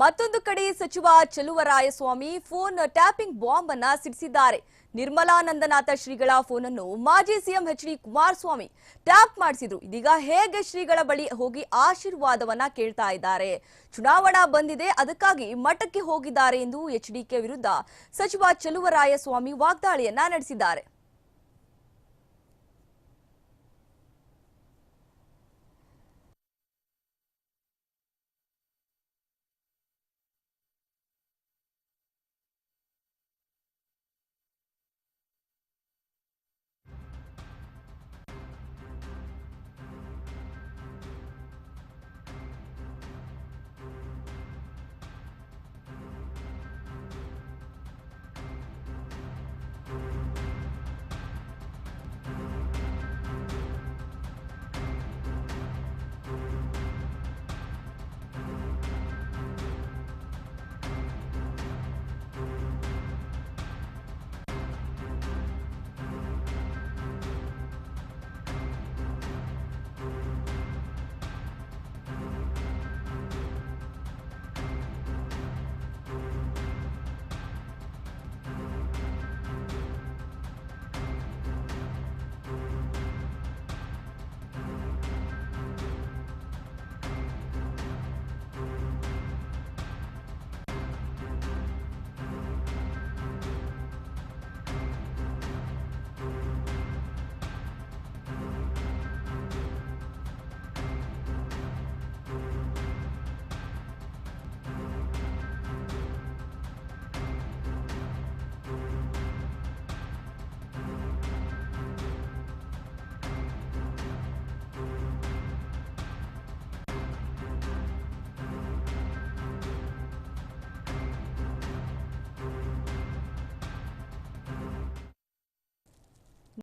ಮತ್ತೊಂದು ಕಡೆ ಸಚಿವ ಚಲುವರಾಯಸ್ವಾಮಿ ಫೋನ್ ಟ್ಯಾಪಿಂಗ್ ಬಾಂಬ್ ಅನ್ನ ಸಿಡಿಸಿದ್ದಾರೆ ನಿರ್ಮಲಾನಂದನಾಥ ಶ್ರೀಗಳ ಫೋನ್ ಅನ್ನು ಮಾಜಿ CM H D Kumaraswamy tap ಮಾಡಿಸಿದ್ರು. ಇದೀಗ ಹೇಗೆ ಶ್ರೀಗಳ ಬಳಿ ಹೋಗಿ ಆಶೀರ್ವಾದವನ್ನ ಕೇಳ್ತಾ ಇದ್ದಾರೆ. ಚುನಾವಣಾ ಬಂದಿದೆ, ಅದಕ್ಕಾಗಿ ಮಠಕ್ಕೆ ಹೋಗಿದ್ದಾರೆ ಎಂದು ಎಚ್ ಎಚ್ಡಿಕೆ ವಿರುದ್ಧ ಸಚಿವ ಚಲುವರಾಯಸ್ವಾಮಿ ವಾಗ್ದಾಳಿಯನ್ನ ನಡೆಸಿದ್ದಾರೆ.